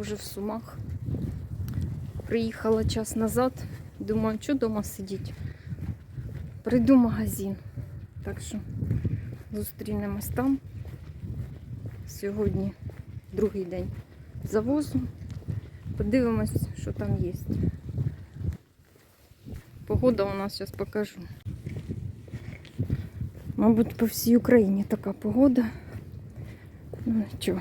вже в Сумах. Приїхала час назад. Думаю, що вдома сидіти. Прийду в магазин. Так що зустрінемось там. Сьогодні другий день завозу. Подивимось, що там є. Погода у нас зараз покажу. Мабуть, по всій Україні така погода. Ну нічого.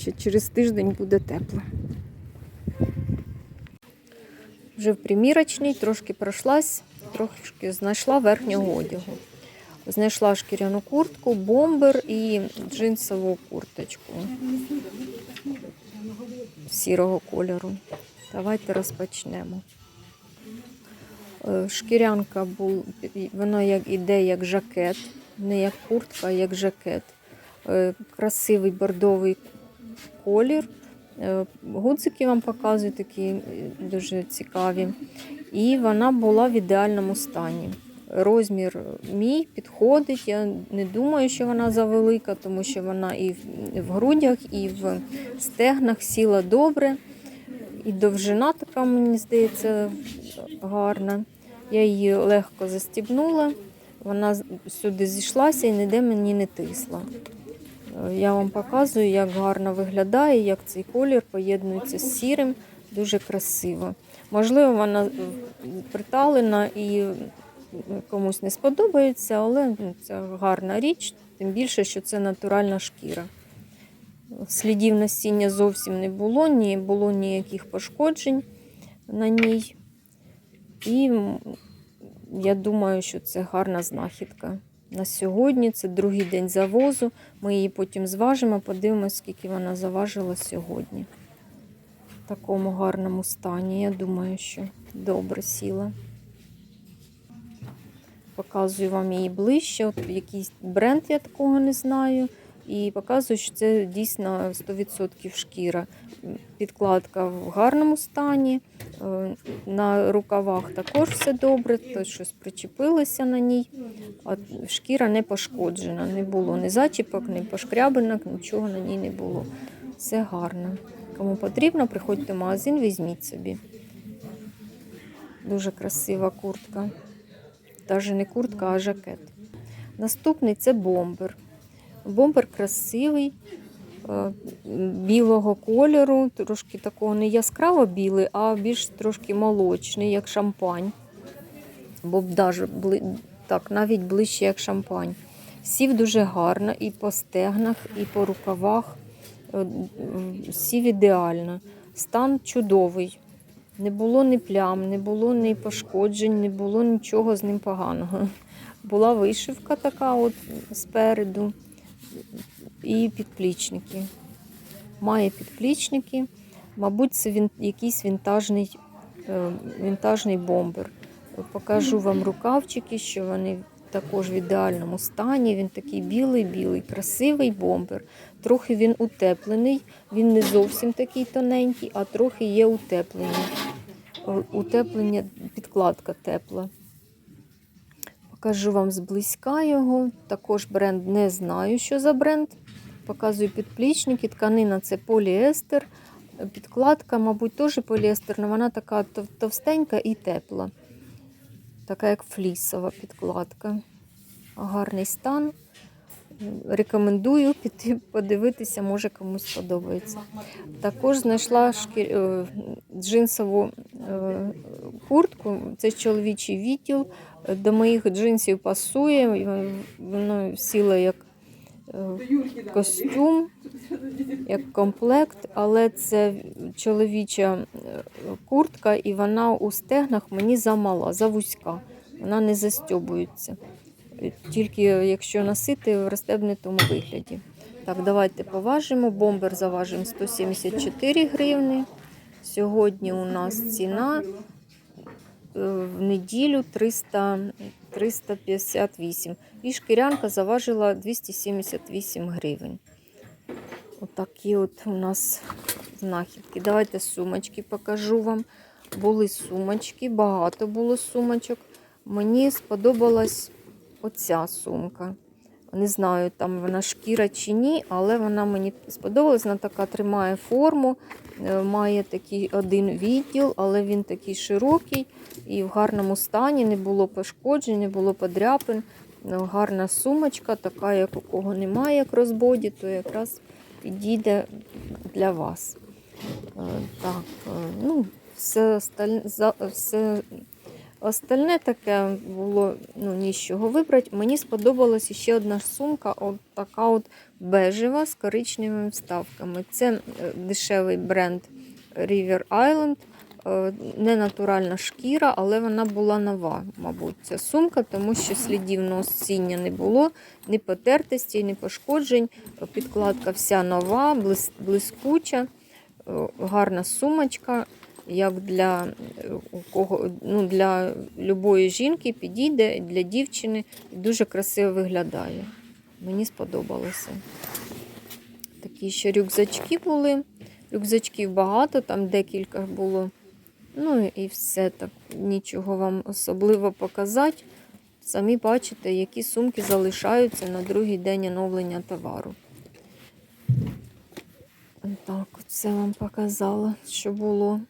Ще через тиждень буде тепло. Вже в примірочній, трошки пройшлась, трошки знайшла верхнього одягу. Знайшла шкіряну куртку, бомбер і джинсову курточку сірого кольору. Давайте розпочнемо. Е, Шкірянка бул, вона як іде як жакет, не як куртка, а як жакет. Е, Красивий бордовий колір. Е, Гудзики вам показую такі е, дуже цікаві. І вона була в ідеальному стані. Розмір мій підходить. Я не думаю, що вона завелика, тому що вона і в- в грудях, і в стегнах сіла добре. І довжина така, мені здається, гарна. Я її легко застібнула, вона сюди зійшлася і ніде мені не тисла. Я вам показую, як гарно виглядає, як цей колір поєднується з сірим, дуже красиво. Можливо, вона приталена і комусь не сподобається, але ну, це гарна річ, тим більше, що це натуральна шкіра. Слідів насіння зовсім не було, ні було ніяких пошкоджень на ній. І я думаю, що це гарна знахідка. На сьогодні це другий день завозу. Ми її потім зважимо, подивимося, скільки вона заважила сьогодні. В такому гарному стані. Я думаю, що добре сіла. Показую вам її ближче. От якийсь бренд я такого не знаю. І показую, що це дійсно 100% шкіра. Підкладка в гарному стані. Е, На рукавах також все добре, то щось причепилося на ній. А шкіра не пошкоджена. Не було ні зачіпок, ні пошкрябинок, нічого на ній не було. Все гарно. Кому потрібно, приходьте в магазин, візьміть собі. Дуже красива куртка. Навіть не куртка, а жакет. Наступний це бомбер. Бомбер красивий, е, білого кольору, трошки такого не яскраво білий, а більш трошки молочний, як шампань. Бо так, навіть ближче, як шампань. Сів дуже гарно і по стегнах, і по рукавах. Е, Сів ідеально. Стан чудовий. Не було ні плям, не було ні пошкоджень, не було нічого з ним поганого. Була вишивка така от спереду і підплічники. Має підплічники. Мабуть, це він, якийсь вінтажний, е, вінтажний бомбер. Покажу вам рукавчики, що вони також в ідеальному стані. Він такий білий-білий, красивий бомбер. Трохи він утеплений. Він не зовсім такий тоненький, а трохи є утеплення. Е, Утеплення, підкладка тепла. Покажу вам зблизька його. Також бренд не знаю, що за бренд. Показую підплічники. Тканина це поліестер. Підкладка, мабуть, теж поліестер, але вона така товстенька і тепла. Така як флісова підкладка. Гарний стан. Рекомендую піти подивитися, може комусь сподобається. Також знайшла шкір... е, джинсову е, куртку. Це чоловічий відділ. До моїх джинсів пасує. Воно сіло як е, костюм, як комплект, але це чоловіча куртка, і вона у стегнах мені замала, завузька. Вона не застьобується. Е, Тільки якщо носити в розстебнутому вигляді. Так, давайте поважимо. Бомбер заважимо 174 гривни. Сьогодні у нас ціна е, в неділю 300, 358. І шкірянка заважила 278 гривень. Отакі от у нас знахідки. Давайте сумочки покажу вам. Були сумочки, багато було сумочок. Мені сподобалась оця сумка. Не знаю, там вона шкіра чи ні, але вона мені сподобалась. Вона така тримає форму, е, має такий один відділ, але він такий широкий і в гарному стані, не було пошкоджень, не було подряпин. Е, Гарна сумочка, така, як у кого немає, як розбоді, то якраз підійде для вас. Е, Так, ну, все, все остальне таке було ну, нічого вибрати. Мені сподобалась ще одна сумка, от така от бежева з коричневими вставками. Це е, дешевий бренд River Island. Е, Не натуральна шкіра, але вона була нова, мабуть, ця сумка, тому що слідів носіння не було, ні потертості, ні пошкоджень. Підкладка вся нова, блискуча, е, гарна сумочка, як для, кого, ну, для любої жінки підійде, для дівчини і дуже красиво виглядає. Мені сподобалося. Такі ще рюкзачки були. Рюкзачків багато, там декілька було. Ну і все так, нічого вам особливо показати. Самі бачите, які сумки залишаються на другий день оновлення товару. Так, це вам показала, що було.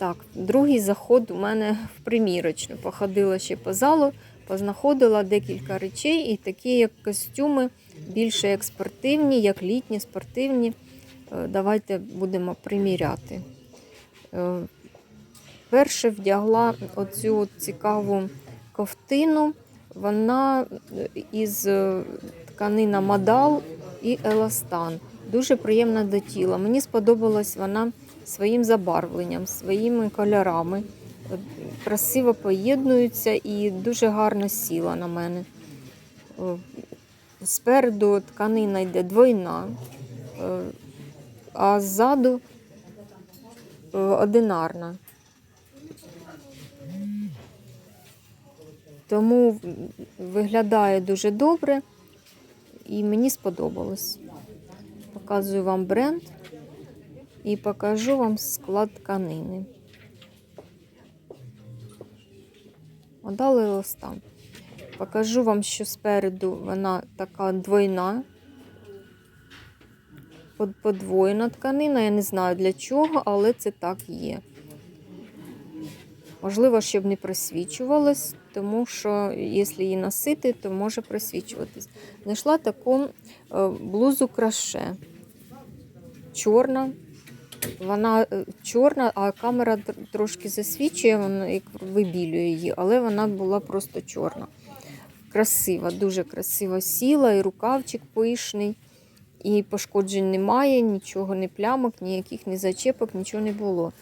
Так, другий заход у мене в примірочну. Походила ще по залу, познаходила декілька речей, і такі, як костюми, більше як спортивні, як літні, спортивні. Е, Давайте будемо приміряти. Е, Перше вдягла оцю цікаву ковтину. Вона е, із тканина Мадал і Еластан. Дуже приємна до тіла. Мені сподобалась вона своїм забарвленням, своїми кольорами. Красиво поєднуються і дуже гарно сіла на мене. Спереду тканина йде двойна, е, а ззаду е, одинарна. Тому виглядає дуже добре і мені сподобалось. Показую вам бренд і покажу вам склад тканини. Отдали листа. Покажу вам, що спереду вона така двойна, подвоєна тканина. Я не знаю для чого, але це так є. Можливо, щоб не просвічувалось, тому що якщо її носити, то може просвічуватись. Знайшла таку е, блузу краше. Чорна. Вона е, чорна, а камера трошки засвічує, вона як вибілює її, але вона була просто чорна. Красива, дуже красиво сіла, і рукавчик пишний, і пошкоджень немає, нічого, не плямок, ніяких ні зачепок, нічого не було.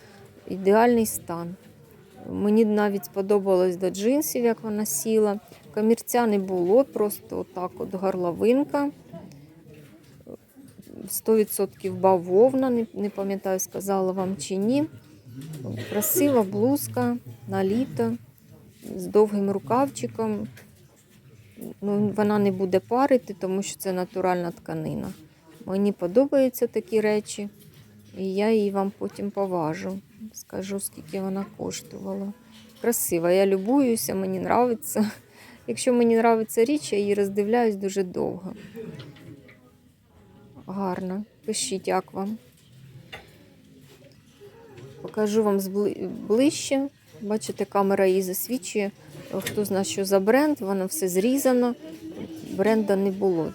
Ідеальний стан. Мені навіть сподобалось до джинсів, як вона сіла. Камірця не було, просто отак от горловинка. 100% бавовна, не, не пам'ятаю, сказала вам чи ні. Красива блузка на літо з довгим рукавчиком. Ну, вона не буде парити, тому що це натуральна тканина. Мені подобаються такі речі, і я її вам потім поважу. Скажу, скільки вона коштувала. Красива, я любуюся, мені подобається. Якщо мені подобається річ, я її роздивляюсь дуже довго. Гарно. Пишіть, як вам. Покажу вам ближче. Бачите, камера її засвічує. Хто знає, що за бренд, воно все зрізано. Бренда не було.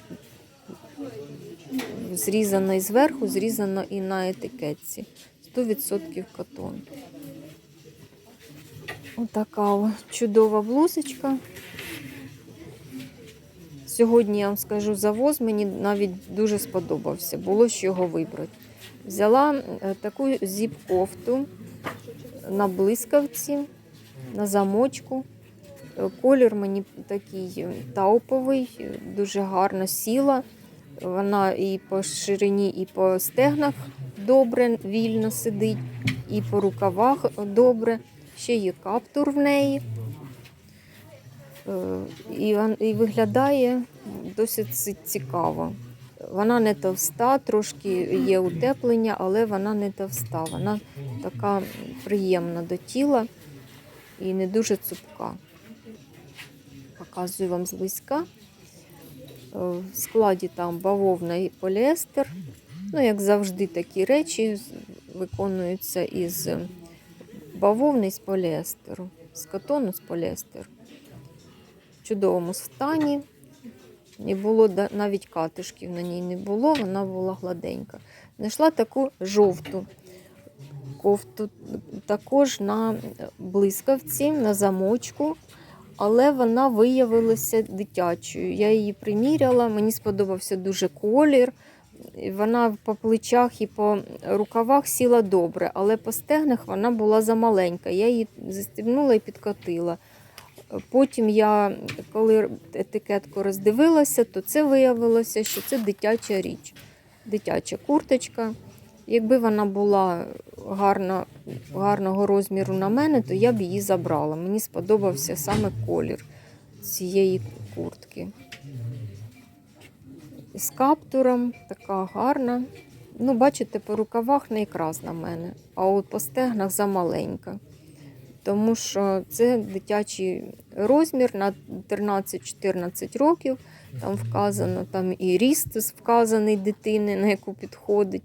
Зрізано і зверху, зрізано і на етикетці. 100% катон. Отака чудова блузочка. Сьогодні я вам скажу завоз, мені навіть дуже сподобався. Було з чого вибрати. Взяла е, таку зіп-кофту на блискавці, на замочку. Е, Колір мені такий е, тауповий, дуже гарно сіла. Вона і по ширині, і по стегнах добре, вільно сидить, і по рукавах добре. Ще є каптур в неї. Е, І, і виглядає досить цікаво. Вона не товста, трошки є утеплення, але вона не товста. Вона така приємна до тіла і не дуже цупка. показую вам зблизька. Е, В складі там бавовна і поліестер. Ну, як завжди, такі речі виконуються із бавовни з поліестеру, з катону з поліестеру. Чудовому стані. Не було навіть катишків на ній не було, вона була гладенька. Знайшла таку жовту кофту також на блискавці, на замочку, але вона виявилася дитячою. Я її приміряла, мені сподобався дуже колір. Вона по плечах і по рукавах сіла добре, але по стегнах вона була замаленька. Я її застібнула і підкотила. Потім я, коли етикетку роздивилася, то це виявилося, що це дитяча річ, дитяча курточка. Якби вона була гарна, гарного розміру на мене, то я б її забрала. Мені сподобався саме колір цієї куртки. З каптуром така гарна. Ну, бачите, по рукавах не якраз на мене, а от по стегнах замаленька. Тому що це дитячий розмір на 13-14 років. Там вказано там і ріст вказаний дитини, на яку підходить.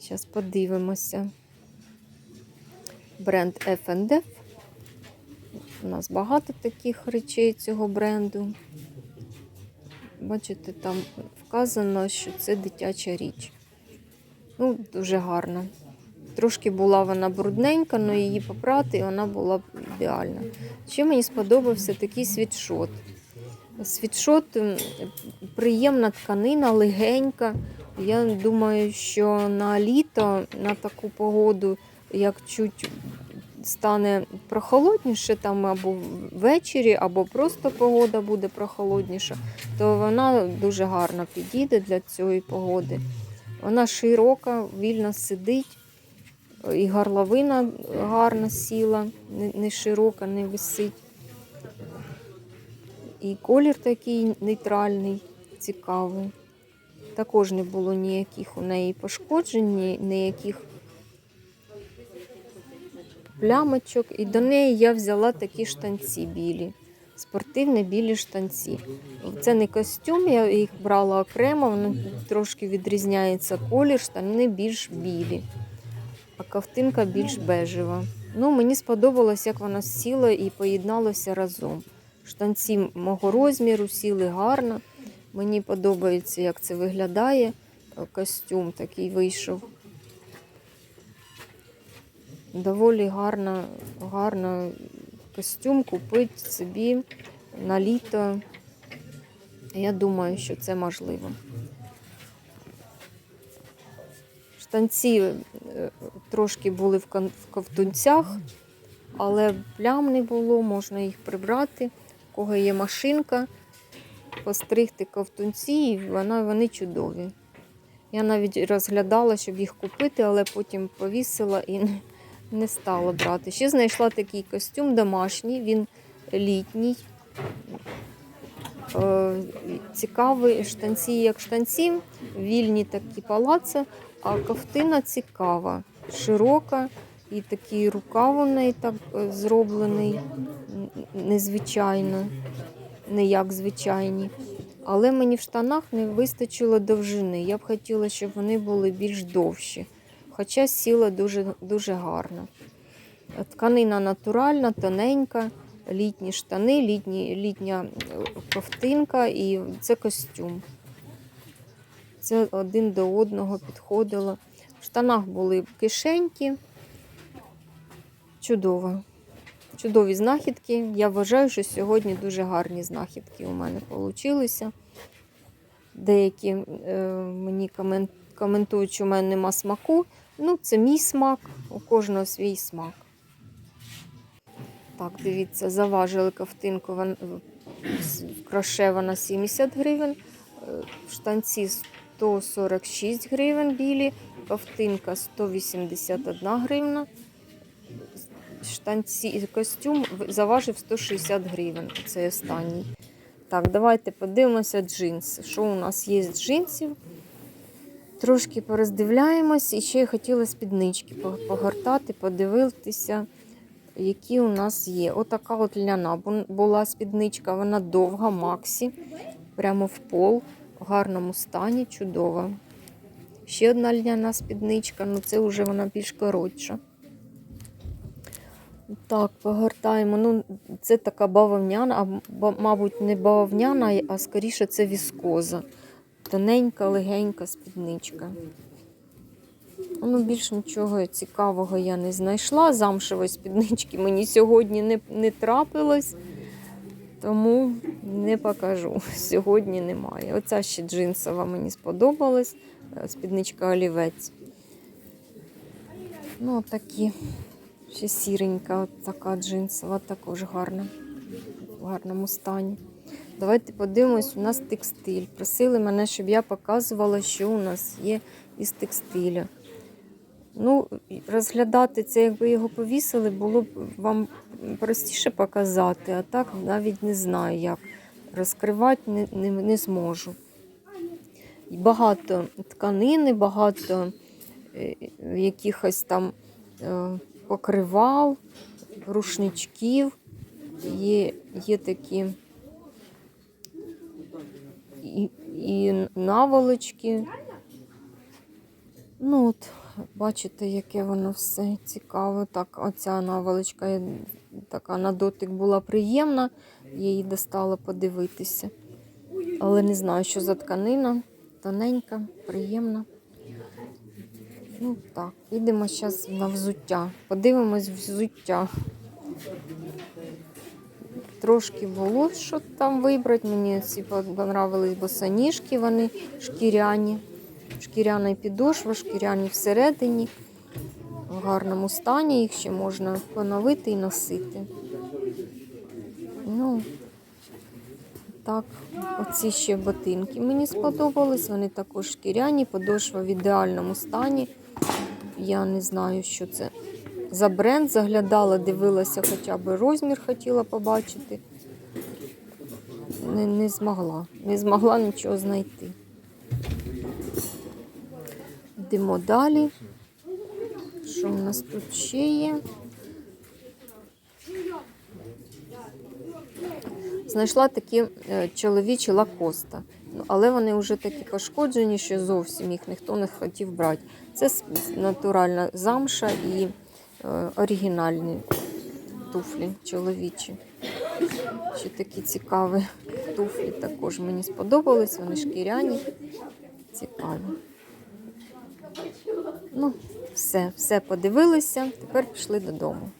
Зараз подивимося. Бренд F&F. У нас багато таких речей цього бренду. Бачите, там вказано, що це дитяча річ. Ну, дуже гарно. Трошки була вона брудненька, але її попрати, і вона була б ідеальна. Ще мені сподобався такий світшот. Світшот приємна тканина, легенька. Я думаю, що на літо, на таку погоду, як чуть стане прохолодніше, там або ввечері, або просто погода буде прохолодніша, то вона дуже гарно підійде для цієї погоди. Вона широка, вільно сидить, і горловина гарно сіла, не- широка, не висить. І колір такий нейтральний, цікавий. Також не було ніяких у неї пошкоджень, ніяких плямочок. І до неї я взяла такі штанці білі, спортивні білі штанці. Це не костюм, я їх брала окремо, воно трошки відрізняється колір, штани більш білі, а ковтинка більш бежева. Ну, мені сподобалось, як вона сіла і поєдналося разом. Штанці мого розміру сіли гарно. Мені подобається, як це виглядає. Костюм такий вийшов. Доволі гарно, гарно костюм купити собі на літо. Я думаю, що це можливо. Штанці е, трошки були в ковтунцях, але плям не було, можна їх прибрати. У кого є машинка, постригти ковтунці, і вони чудові. Я навіть розглядала, щоб їх купити, але потім повісила і не, не стала брати. Ще знайшла такий костюм домашній, він літній. Е, Цікавий штанці, як штанці, вільні такі палаци, а ковтина цікава, широка, і такий рукав у так е, зроблений незвичайно, не як звичайні. Але мені в штанах не вистачило довжини. Я б хотіла, щоб вони були більш довші. Хоча сіла дуже, дуже гарно. Тканина натуральна, тоненька, літні штани, літні, літня е, ковтинка і це костюм. Це один до одного підходило. В штанах були кишеньки. Чудово. Чудові знахідки. Я вважаю, що сьогодні дуже гарні знахідки у мене вийшли. Деякі е, мені коментують, що у мене нема смаку. Ну, це мій смак, у кожного свій смак. Так, дивіться, заважили ковтинку вон- з- в кроше вона 70 гривень, е, штанці 146 гривень білі, ковтинка 181 гривна. Штанці костюм заважив 160 гривень. Це останній. Так, давайте подивимося джинси. Що у нас є з джинсів? Трошки пороздивляємось. І ще я хотіла спіднички погортати, подивитися. які у нас є. Отака от ляна була спідничка, вона довга, Максі, прямо в пол, в гарному стані, чудова. Ще одна льняна спідничка, ну це вже вона більш коротша. Так, погортаємо. Ну, це така бавовняна, а мабуть, не бавовняна, а скоріше це віскоза. Тоненька, легенька спідничка. Ну, більш нічого цікавого я не знайшла. Замшевої спіднички мені сьогодні не, не трапилось, тому не покажу. Сьогодні немає. Оця ще джинсова мені сподобалась. е, Спідничка олівець. Ну, такі. Ще сіренька, от така джинсова, також гарна. В гарному стані. Давайте подивимось, у нас текстиль. Просили мене, щоб я показувала, що у нас є із текстиля. Ну, розглядати це, якби його повісили, було б вам простіше показати, а так навіть не знаю, як. Розкривати не, не, не зможу. Багато тканини, багато е, якихось там е, покривал, рушничків. Є, є такі і, і наволочки. Ну от, бачите, яке воно все цікаве. Так, оця наволочка така на дотик була приємна, її достала подивитися. Але не знаю, що за тканина. Тоненька, приємна. Ну так, підемо зараз на взуття. Подивимось взуття. Трошки було, що там вибрати. Мені ці понравились босоніжки, вони шкіряні. Шкіряна підошва, шкіряні всередині. В гарному стані їх ще можна поновити і носити. Ну, так, оці ще ботинки мені сподобались. Вони також шкіряні, подошва в ідеальному стані. Я не знаю, що це за бренд. Заглядала, дивилася, хоча б розмір хотіла побачити. Не, не змогла. Не змогла нічого знайти. Йдемо далі. Що у нас тут ще є? Знайшла такі е, чоловічі лакоста. Ну, але вони вже такі пошкоджені, що зовсім їх ніхто не хотів брати. Це натуральна замша і е, оригінальні туфлі чоловічі. Ще такі цікаві туфлі також мені сподобались. Вони шкіряні, цікаві. Ну, все, все подивилися. Тепер пішли додому.